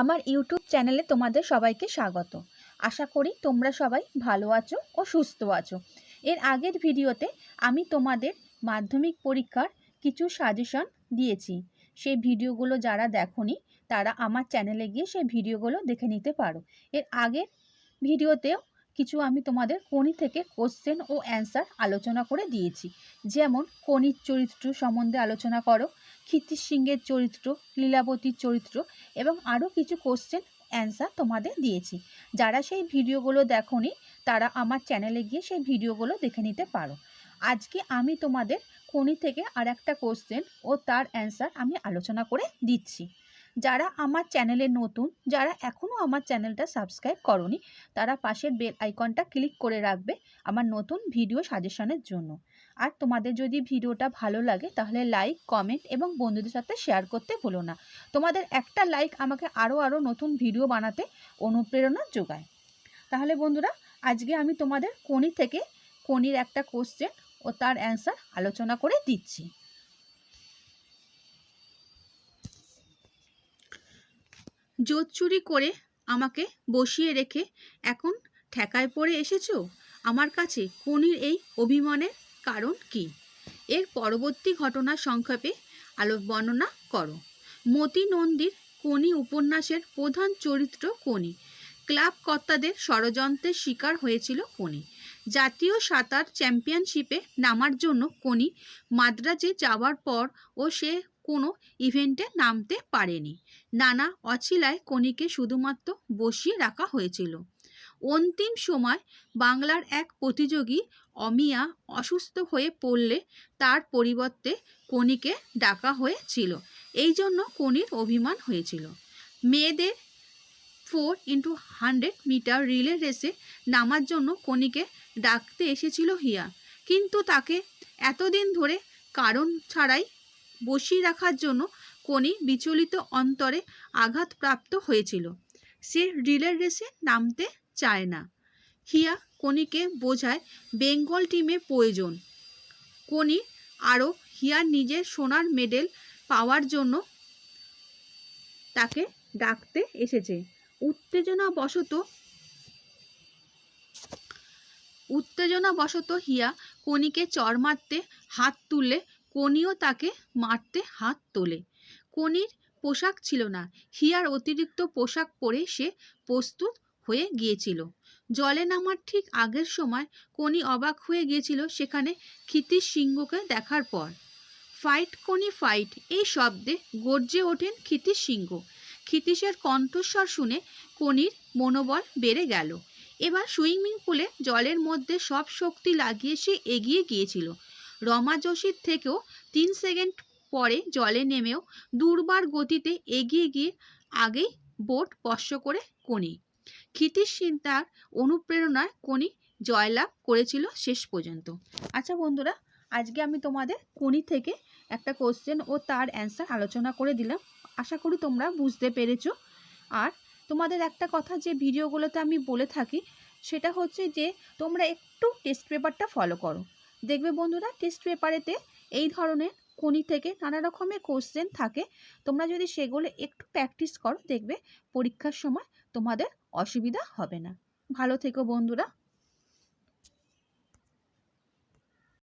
আমার ইউটিউব চ্যানেলে তোমাদের সবাইকে স্বাগত। আশা করি তোমরা সবাই ভালো আছো ও সুস্থ আছো। এর আগের ভিডিওতে আমি তোমাদের মাধ্যমিক পরীক্ষার কিছু সাজেশন দিয়েছি। সেই ভিডিওগুলো যারা দেখোনি, তারা আমার চ্যানেলে গিয়ে সেই ভিডিওগুলো দেখে নিতে পারো। এর আগের ভিডিওতেও কিছু আমি তোমাদের কোনি থেকে কোশ্চেন ও অ্যান্সার আলোচনা করে দিয়েছি। যেমন কোনির চরিত্র সম্বন্ধে আলোচনা করো ক্ষিতিশ সিংহের চরিত্র, লীলাবতীর চরিত্র এবং আরও কিছু কোশ্চেন অ্যান্সার তোমাদের দিয়েছি। যারা সেই ভিডিওগুলো দেখোনি, তারা আমার চ্যানেলে গিয়ে সেই ভিডিওগুলো দেখে নিতে পারো। আজকে আমি তোমাদের কোনি থেকে আর একটা কোশ্চেন ও তার অ্যান্সার আমি আলোচনা করে দিচ্ছি। যারা আমার চ্যানেলে নতুন, যারা এখনও আমার চ্যানেলটা সাবস্ক্রাইব করনি, তারা পাশের বেল আইকনটা ক্লিক করে রাখবে আমার নতুন ভিডিও সাজেশনের জন্য। আর তোমাদের যদি ভিডিওটা ভালো লাগে, তাহলে লাইক কমেন্ট এবং বন্ধুদের সাথে শেয়ার করতে ভুলো না। তোমাদের একটা লাইক আমাকে আরও আরও নতুন ভিডিও বানাতে অনুপ্রেরণা যোগায়। তাহলে বন্ধুরা, আজকে আমি তোমাদের কোনি থেকে কোনির একটা কোশ্চেন ও তার অ্যান্সার আলোচনা করে দিচ্ছি। জোত চুরি করে আমাকে বসিয়ে রেখে, এখন ঠেকায় পড়ে এসেছ? আমার কাছে কোনির এই অভিমানের কারণ কি? এর পরবর্তী ঘটনা সংক্ষেপে আলো বর্ণনা করো। মতি নন্দীর কোনি উপন্যাসের প্রধান চরিত্র কোনি ক্লাব কর্তাদের ষড়যন্ত্রের শিকার হয়েছিল কোনি জাতীয় সাঁতার চ্যাম্পিয়নশিপে নামার জন্য কোনি মাদ্রাজে যাওয়ার পর ও সে কোনো ইভেন্টে নামতে পারেনি। নানা অছিলায় কোনিকে শুধুমাত্র বসিয়ে রাখা হয়েছিল। অন্তিম সময় বাংলার এক প্রতিযোগী অমিয়া অসুস্থ হয়ে পড়লে তার পরিবর্তে কনিকে ডাকা হয়েছিল। এই জন্য কনির অভিমান হয়েছিল। মেয়েদের four into hundred metre relay রেসে নামার জন্য কনিকে ডাকতে এসেছিল হিয়া। কিন্তু তাকে এতদিন ধরে কারণ ছাড়াই বসিয়ে রাখার জন্য কোনি বিচলিত অন্তরে আঘাতপ্রাপ্ত হয়েছিল। সে রিলের রেসে নামতে চায় না। হিয়া কনিকে বোঝায়, বেঙ্গল টিমে প্রয়োজন কনি আরও হিয়ার নিজের সোনার মেডেল পাওয়ার জন্য তাকে ডাকতে এসেছে। উত্তেজনা বশত উত্তেজনা বশত হিয়া কনিকে চর মারতে হাত তুললে কনিও তাকে মারতে হাত তোলে। কনির পোশাক ছিল না। হিয়ার অতিরিক্ত পোশাক পরে সে প্রস্তুত হয়ে গিয়েছিল। জলে নামার ঠিক আগের সময় কনি অবাক হয়ে গিয়েছিল সেখানে ক্ষিতিশ সিংহকে দেখার পর। Fight Koni fight! এই শব্দে গর্জে ওঠেন ক্ষিতিশ সিংহ ক্ষিতিশের কণ্ঠস্বর শুনে কনির মনোবল বেড়ে গেল। এবার সুইমিং পুলে জলের মধ্যে সব শক্তি লাগিয়ে সে এগিয়ে গিয়েছিল। রমা যোশীর থেকেও তিন সেকেন্ড পরে জলে নেমেও দুর্বার গতিতে এগিয়ে গিয়ে আগেই বোট স্পর্শ করে কনি ক্ষিতিশ চিন্তার অনুপ্রেরণায় কনি জয়লাভ করেছিল শেষ পর্যন্ত। আচ্ছা বন্ধুরা, আজকে আমি তোমাদের কনি থেকে একটা কোশ্চেন ও তার অ্যান্সার আলোচনা করে দিলাম। আশা করি তোমরা বুঝতে পেরেছ। আর তোমাদের একটা কথা যে ভিডিওগুলোতে আমি বলে থাকি, সেটা হচ্ছে যে তোমরা একটু টেস্ট পেপারটা ফলো করো। দেখবে বন্ধুরা টেস্ট পেপারেতে এই ধরনের কোনি থেকে নানা রকমের কোশ্চেন থাকে। তোমরা যদি সেগুলো একটু প্র্যাকটিস করো, দেখবে পরীক্ষার সময় তোমাদের অসুবিধা হবে না। ভালো থেকো বন্ধুরা।